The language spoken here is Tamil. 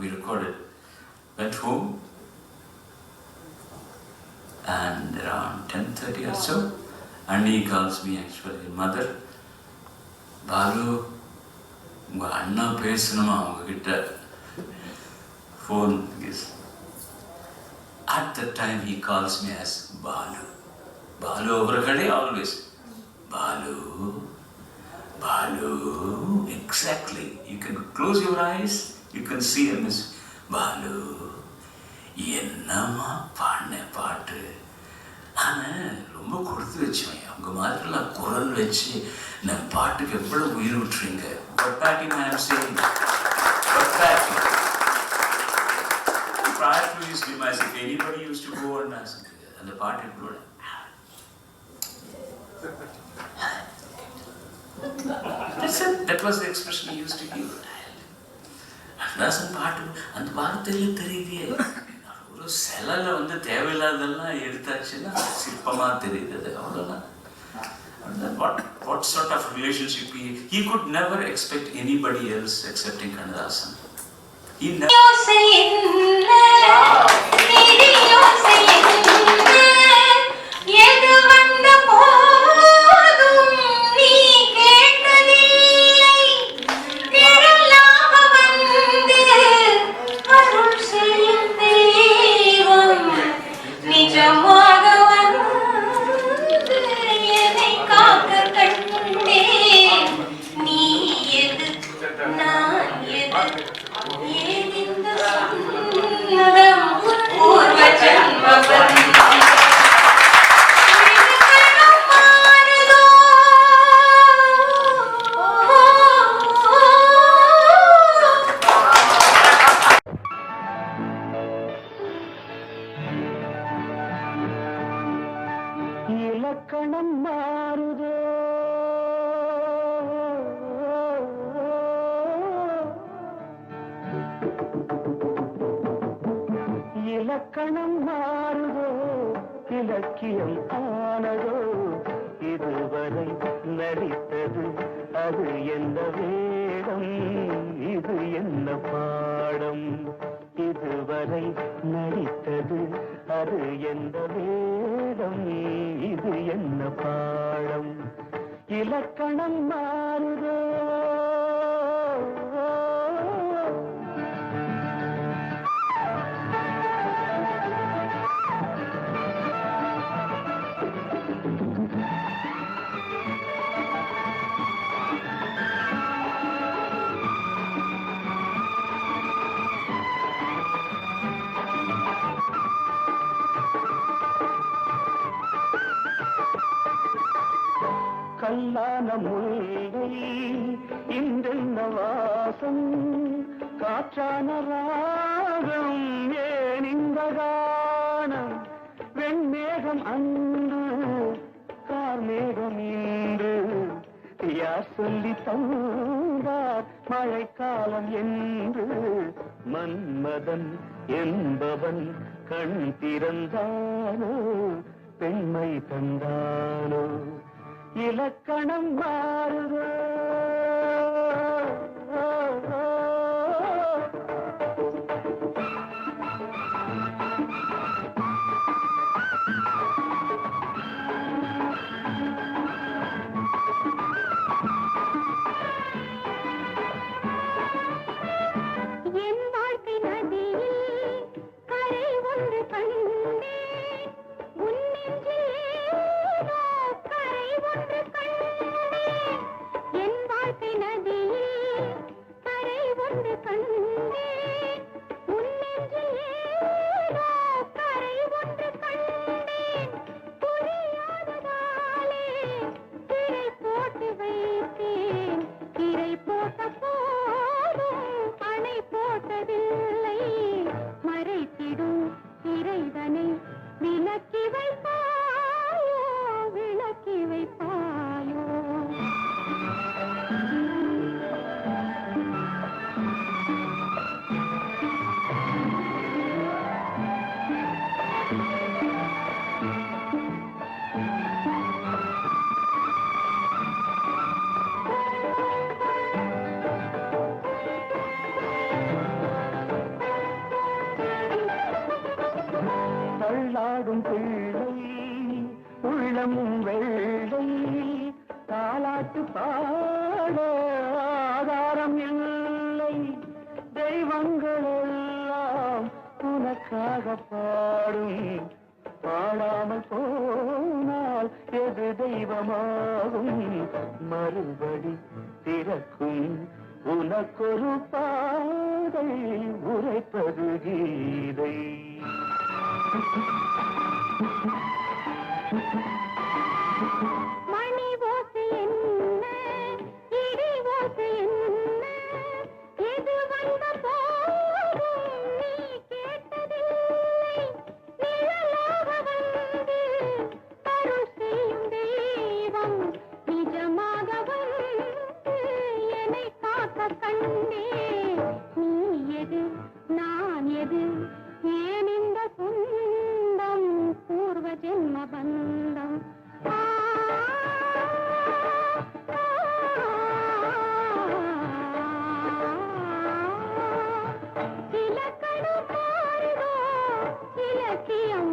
We recorded. Went home and around 10.30 or so, and he calls me actually, mother, Balu உங்க அண்ணா பேசணுமா உங்ககிட்ட phone at the time he calls me as Balu Balu அவர்களே always Balu Balu exactly you can close your eyes you can see him is Balu என்னம்மா பாடின பாட்டு? ஆனால் ரொம்ப கொடுத்து வச்சவன் அவங்க மாதிரிலாம் குரல் வச்சு நம்ம பாட்டுக்கு எவ்வளோ உயிர் விட்டுறீங்க? கொட்டாட்டி மேம் சரி கொட்டாட்டி prior to his demise, if anybody used to go and ask, அந்த பாட்டு எப்படி That's it. That was the expression he used to give. அண்ணாசன் பாட்டு அந்த வார்த்தையில தெரியுதே ஒரு சிலைல வந்து தேவையில்லாதெல்லாம் எடுத்தாச்சுன்னா சிற்பமா தெரியுது அது அவ்வளோதான் what what sort of relationship he he could never expect anybody else excepting Kannadasan. He never இலக்கணம் மாறுதோ இலக்கியம் ஆனதோ இதுவரை நடித்தது அது என்ன வேடம் இது என்ன பாடம்? இதுவரை நடித்தது அது எந்த வேடம் இது என்ன பாடம்? இலக்கணம் மாறுதோ கல்லான முல்லை இன்றென்ன வாசம் காற்றான ராகம் ஏன் இந்த கானம் வெண்மேகம் அன்று கார்மேகம் இன்று யார் சொல்லி தந்தார் மழைக்காலம் என்று? மன்மதன் என்பவன் கண் திறந்தானோ? பெண்மை தந்தானோ? இலக்கணம் மாறுதோ? தள்ளாடும் பிள்ளை உள்ளமும் வெள்ளை தாலாட்டு பாட ஆதாரம் இல்லை. தெய்வங்கள் எல்லாம் உனக்காக பாடும். பாடாமல் போனால் எது தெய்வமாகும்? மறுபடி திறக்கும் உனக்கொரு பாதை உரைப்பது கீதை. Thank you. జన్మ బంధం இலக்கணம் பாருங்க இலக்கியம்